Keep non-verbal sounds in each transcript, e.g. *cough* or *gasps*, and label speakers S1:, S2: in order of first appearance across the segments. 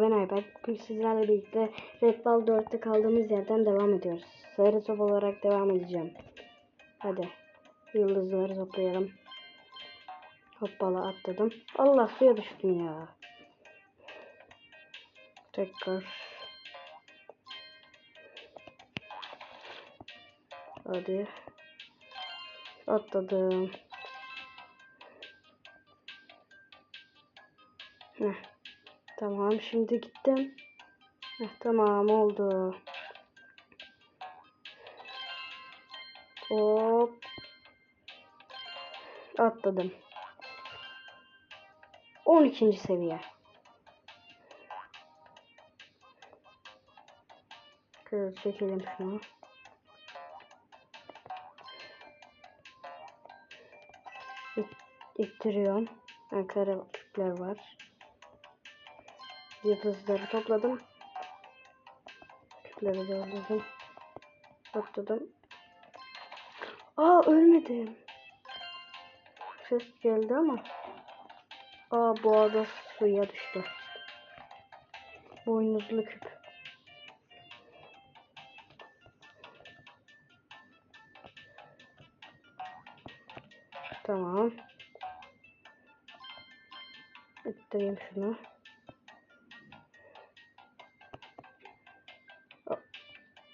S1: Merhaba ben Ayberk. Bugün sizlerle birlikte Red Ball 4'te kaldığımız yerden devam ediyoruz. Sarı top olarak devam edeceğim. Hadi. Yıldızları toplayalım. Hoppala atladım. Allah suya düştüm ya. Tekrar. Hadi. Atladım. Heh. Tamam şimdi gittim. Heh, tamam oldu. Hop. Atladım. 12. seviye. Şöyle çekelim şunu. İt- İttiriyorum. Ha, kara küpler var. Yıldızları topladım. Küpleri de öldürdüm. Atladım. Aa ölmedim. Ses geldi ama. Aa bu arada suya düştü. Boynuzlu küp. Tamam. İttireyim şunu.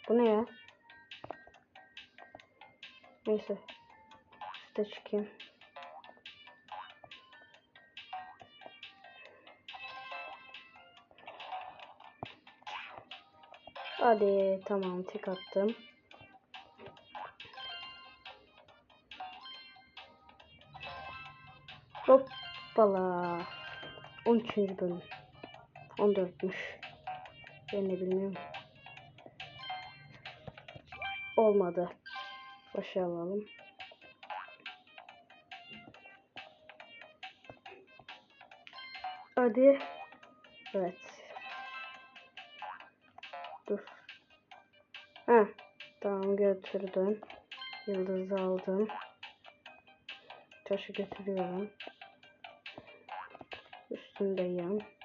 S1: Bu ne ya? Neyse. Üste çıkayım. Hadi tamam tek attım. Hoppala. 13. bölüm. 14'müş. Ben de bilmiyorum. Olmadı. Başa alalım. Hadi. Evet. Dur. Ha, tamam götürdüm. Yıldızı aldım. Taşı götürüyorum. Üstündeyim.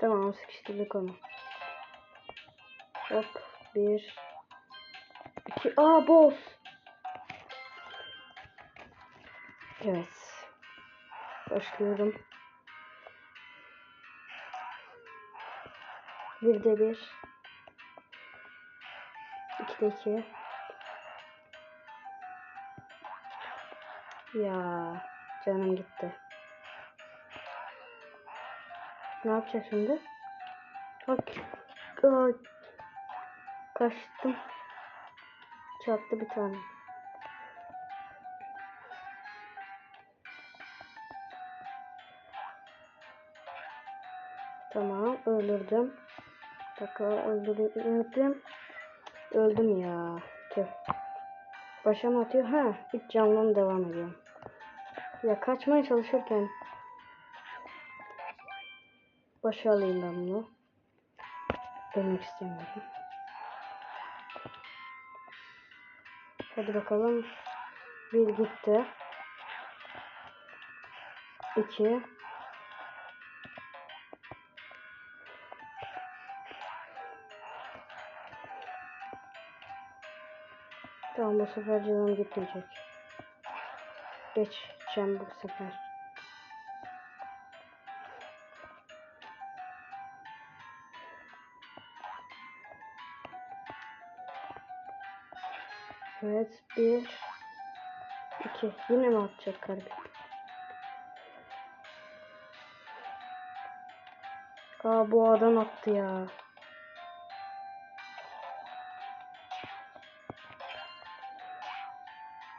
S1: Tamam sıkıştırdık onu. Hop. Bir. iki. Aa boss. Evet. Başlıyorum. Bir de bir. İki de iki. Ya canım gitti. Ne yapacak şimdi? Bak. Kaçtım. Çarptı bir tane. Tamam öldürdüm. Dakika öldürdüm. Öldüm ya. Tüh. Başa mı atıyor? Ha, hiç canlı devam ediyorum. Ya kaçmaya çalışırken başa alayım ben bunu. Ölmek istemiyorum. Hadi bakalım. Bir gitti. İki. Tamam bu sefer canım gitmeyecek. Geçeceğim bu sefer. Evet bir iki yine mi atacak kalbi? Aa bu adam attı ya.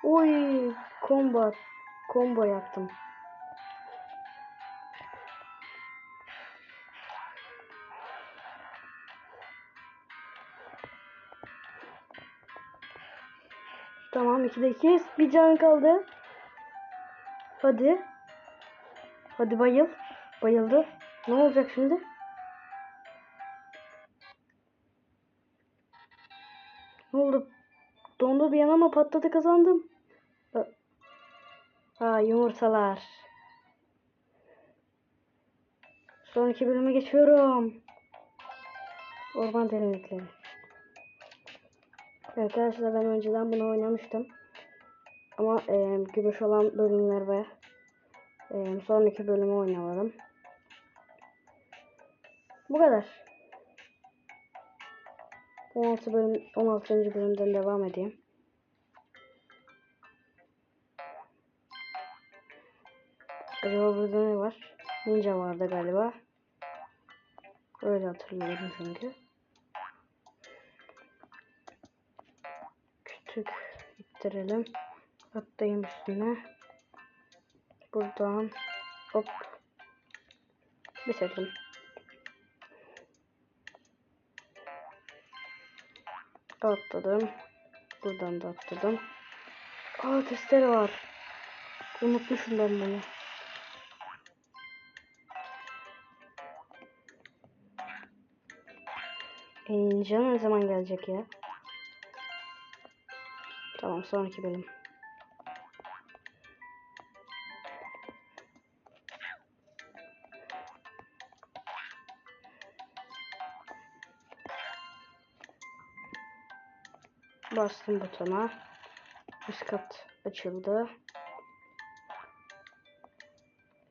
S1: Oy combo combo yaptım. Tamam 2'de 2. Bir can kaldı. Hadi. Hadi bayıl. Bayıldı. Ne olacak şimdi? Ne oldu? dondu bir an ama patladı kazandım. Ha yumurtalar. Sonraki bölüme geçiyorum. Orman derinlikleri. Arkadaşlar ben önceden bunu oynamıştım. Ama e, gümüş olan bölümler ve e, sonraki bölümü oynamadım. Bu kadar. 16 bölüm 16. bölümden devam edeyim. Acaba burada ne var? Ninja vardı galiba. Öyle hatırlıyorum çünkü. Kütük ittirelim. Atlayayım üstüne. Buradan hop bitirdim. Atladım. Buradan da atladım. Aa testere var. Unutmuşum ben bunu. E, ninja ne zaman gelecek ya? Tamam sonraki bölüm. Bastım butona. Üst kat açıldı.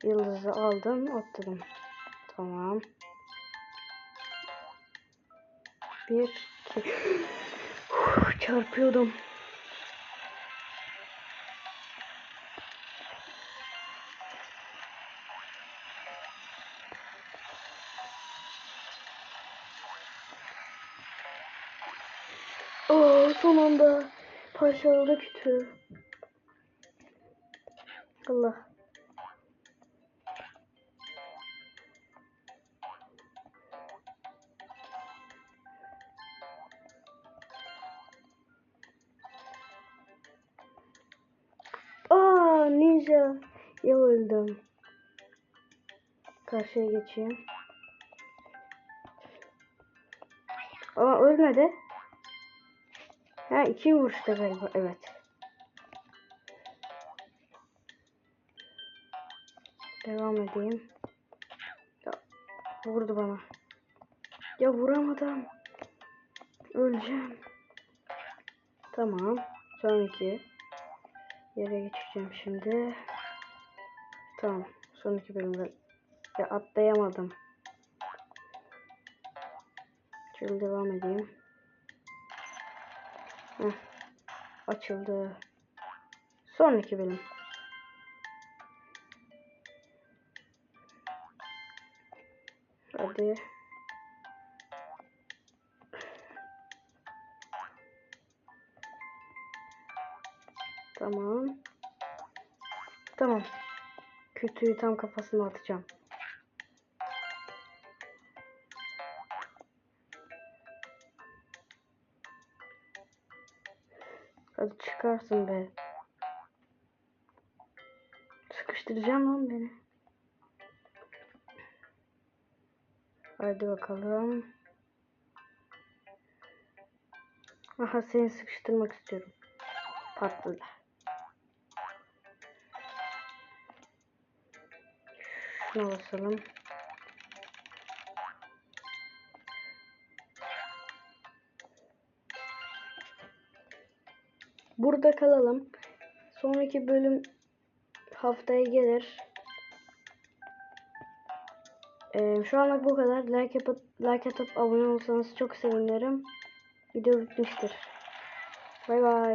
S1: Yıldızı aldım, atladım. Tamam. Bir, iki. Uf, *gasps* Çarpıyordum. Aa, son anda parçaladı kütüğü. Allah. Aa ninja. Ya öldüm. Karşıya geçeyim. Aa ölmedi. Ha iki vuruşta galiba. Evet. Devam edeyim. Ya, vurdu bana. Ya vuramadım. Öleceğim. Tamam. Sonraki yere geçeceğim şimdi. Tamam. Sonraki bölümde ya atlayamadım. Şöyle devam edeyim. Heh. Açıldı. Sonraki bölüm. Hadi. Tamam. Tamam. Kötüyü tam kafasına atacağım. Hadi çıkarsın be. Sıkıştıracağım lan beni. Hadi bakalım. Aha seni sıkıştırmak istiyorum. Patladı. Şuna basalım. Burada kalalım. Sonraki bölüm haftaya gelir. Ee, şu anlık bu kadar. Like yapıp like atıp abone olursanız çok sevinirim. Video bitmiştir. Bay bay.